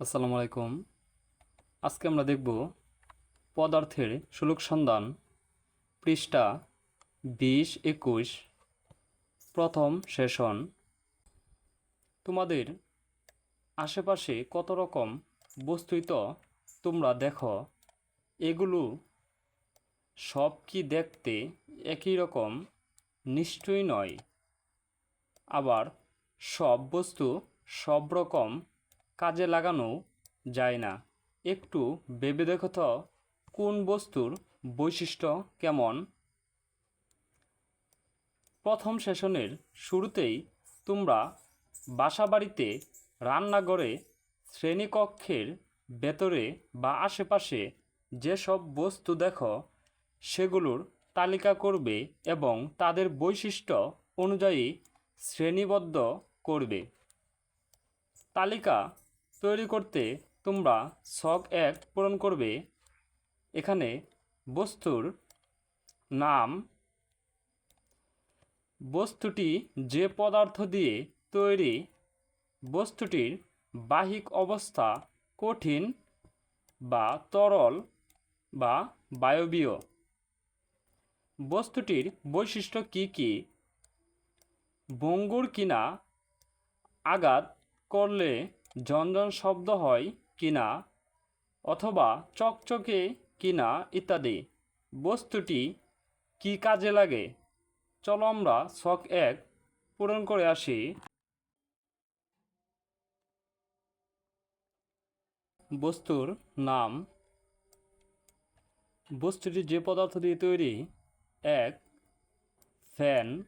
আসসালামু আলাইকুম। আজকে আমরা দেখব পদার্থের সুলুক সন্ধান পৃষ্ঠা বিশ, একুশ, প্রথম সেশন। তোমাদের আশেপাশে কত রকম বস্তুই তো তোমরা দেখো? এগুলো সব কি দেখতে একই রকম? নিশ্চয়ই নয়। আবার সব বস্তু সব রকম কাজে লাগানো যায় না। একটু ভেবে দেখো তো, কোন বস্তুর বৈশিষ্ট্য কেমন? প্রথম সেশনের শুরুতেই তোমরা বাসাবাড়িতে, রান্নাঘরে, শ্রেণীকক্ষের ভেতরে বা আশেপাশে যেসব বস্তু দেখো, সেগুলোর তালিকা করবে এবং তাদের বৈশিষ্ট্য অনুযায়ী শ্রেণীবদ্ধ করবে। তালিকা তৈরি করতে তোমরা ছক এক পূরণ করবে। এখানে বস্তুর নাম, বস্তুটি যে পদার্থ দিয়ে তৈরি, বস্তুটির বাহিক অবস্থা কঠিন বা তরল বা বায়বীয়। বস্তুটির বৈশিষ্ট্য কি কি? ভঙ্গুর কিনা আঘাত করলে ঝনঝন শব্দ হয় কিনা অথবা চকচকে কিনা ইত্যাদি। বস্তুটি কি কাজে লাগে? চলো আমরা শখ এক পূরণ করে আসি। বস্তুর নাম। বস্তুটি যে পদার্থ দিয়ে তৈরি, এক ফ্যান।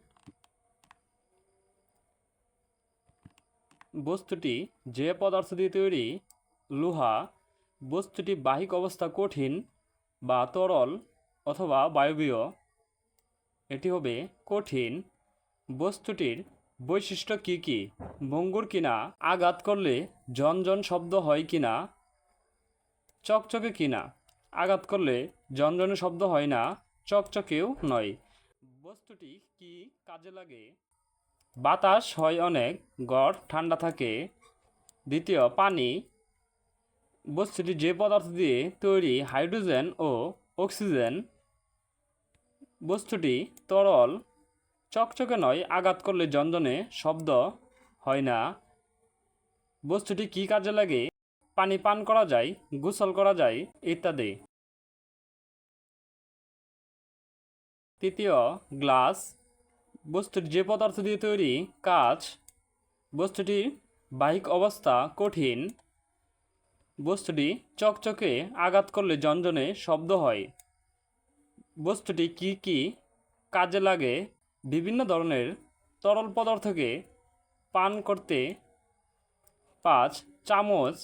বস্তুটি যে পদার্থ দিয়ে তৈরি, লোহা, বস্তুটি বাহিক অবস্থা কঠিন বা তরল অথবা বায়বীয়। এটি হবে কঠিন। বস্তুটির বৈশিষ্ট্য কি কি? ভঙ্গুর কিনা? আঘাত করলে ঝনঝন শব্দ হয় কিনা? চকচকে কিনা? আঘাত করলে ঝনঝনে শব্দ হয় না, চকচকেও নয়। বস্তুটি কি কাজে লাগে? বাতাস হয় অনেক, গড় ঠান্ডা থাকে। দ্বিতীয়, পানি। বস্তুটি যে পদার্থ দিয়ে তৈরি হাইড্রোজেন ও অক্সিজেন। বস্তুটি তরল, চকচকে নয়, আঘাত করলে জঞ্জনে শব্দ হয় না। বস্তুটি কি কাজে লাগে? পানি পান করা যায়, গোসল করা যায়, ইত্যাদি। তৃতীয়, গ্লাস। বস্তুটি যে পদার্থ দিয়ে তৈরি কাচ বস্তুটির বাহিক অবস্থা কঠিন। বস্তুটি চকচকে আঘাত করলে জঞ্জনে শব্দ হয়। বস্তুটি কি কি কাজে লাগে, বিভিন্ন ধরনের তরল পদার্থকে পান করতে পাঁচ চামচ।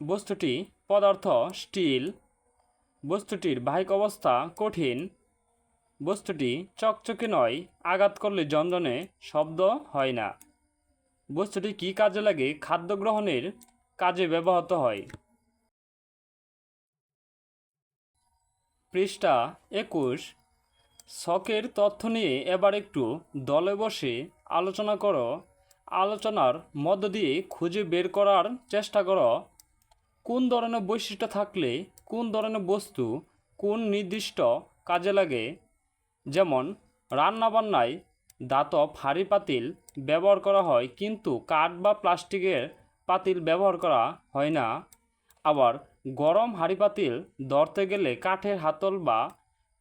বস্তুটি পদার্থ স্টিল। বস্তুটির বাহিক অবস্থা কঠিন। বস্তুটি চকচকে নয়, আঘাত করলে যন্ত্রণে শব্দ হয় না। বস্তুটি কি কাজে লাগে খাদ্য গ্রহণের কাজে ব্যবহৃত হয়? পৃষ্ঠা একুশ। শখের তথ্য নিয়ে এবার একটু দলে বসে আলোচনা করো। আলোচনার মধ্য দিয়ে খুঁজে বের করার চেষ্টা করো। কোন ধরনের বৈশিষ্ট্য থাকলে, কোন ধরনের বস্তু কোন নির্দিষ্ট কাজে লাগে যেমন, রান্নাবান্নায় দাতব হাঁড়ি পাতিল ব্যবহার করা হয়, কিন্তু কাঠ বা প্লাস্টিকের পাতিল ব্যবহার করা হয় না। আবার গরম হাঁড়ি পাতিল ধরতে গেলে কাঠের হাতল বা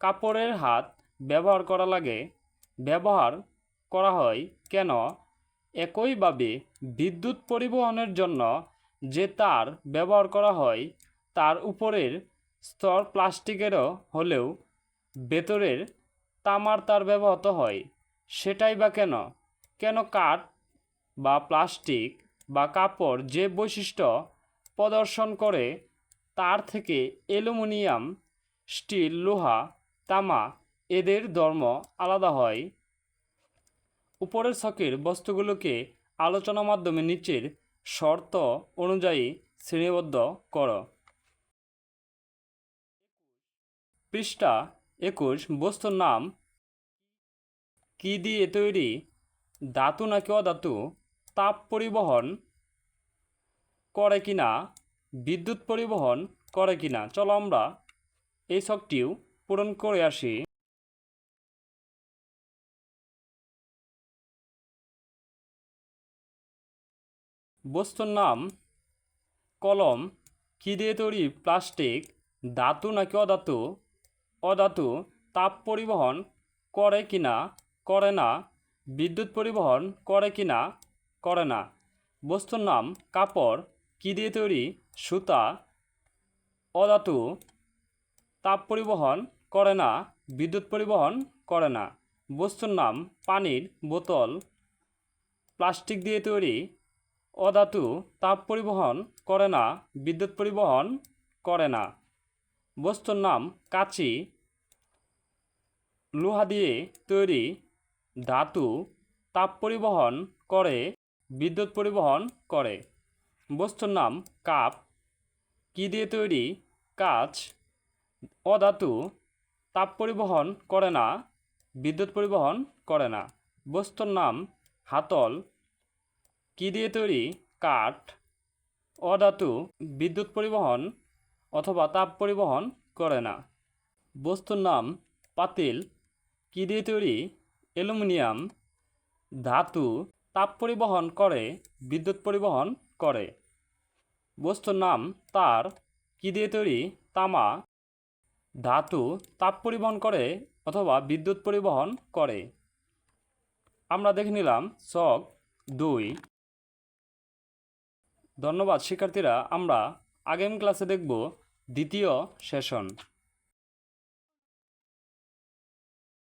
কাপড়ের হাত ব্যবহার করা লাগে। ব্যবহার করা হয় কেন? একইভাবে বিদ্যুৎ পরিবহনের জন্য যে তার ব্যবহার করা হয়, তার উপরের স্তর প্লাস্টিকেরও হলেও ভেতরের তামার তার ব্যবহৃত হয়। সেটাই বা কেন? কেন কাঠ বা প্লাস্টিক বা কাপড় যে বৈশিষ্ট্য প্রদর্শন করে, তার থেকে অ্যালুমিনিয়াম, স্টিল, লোহা, তামা এদের ধর্ম আলাদা হয়। উপরের ছকের বস্তুগুলোকে আলোচনার মাধ্যমে নিচের শর্ত অনুযায়ী শ্রেণীবদ্ধ করো। পৃষ্ঠা একুশ, বস্তুর নাম। কি দিয়ে তৈরি? ধাতু নাকি অধাতু? তাপ পরিবহন করে কিনা? বিদ্যুৎ পরিবহন করে কিনা? চলো আমরা এই শখটিও পূরণ করে আসি। বস্তুর নাম। কলম। কী দিয়ে তৈরি? প্লাস্টিক। ধাতু নাকি অধাতু? অধাতু তাপ পরিবহন করে কি না করে না। বিদ্যুৎ পরিবহন করে কি না করে না। বস্তুর নাম কাপড়। কী দিয়ে তৈরি? সুতা। অধাতু তাপ পরিবহন করে না, বিদ্যুৎ পরিবহন করে না। বস্তুর নাম পানির বোতল। প্লাস্টিক দিয়ে তৈরি। অধাতু তাপ পরিবহন করে না, বিদ্যুৎ পরিবহন করে না। বস্তুর নাম কাঁচি। লোহা দিয়ে তৈরি ধাতু তাপ পরিবহন করে, বিদ্যুৎ পরিবহন করে। বস্তুর নাম কাপ। কী দিয়ে তৈরি? কাচ। অধাতু তাপ পরিবহন করে না, বিদ্যুৎ পরিবহন করে না। বস্তুর নাম হাতল। কী দিয়ে তৈরি? কাঠ। অধাতু বিদ্যুৎ পরিবহন অথবা তাপ পরিবহন করে না। বস্তুর নাম পাতিল কী দিয়ে তৈরি, অ্যালুমিনিয়াম, ধাতু, তাপ পরিবহন করে, বিদ্যুৎ পরিবহন করে। বস্তুর নাম তার কী দিয়ে তৈরি, তামা, ধাতু, তাপ পরিবহন করে, অথবা বিদ্যুৎ পরিবহন করে। আমরা দেখে নিলাম শখ দুই। ধন্যবাদ, শিক্ষার্থীরা, আমরা আগামী ক্লাসে দেখব দ্বিতীয় সেশন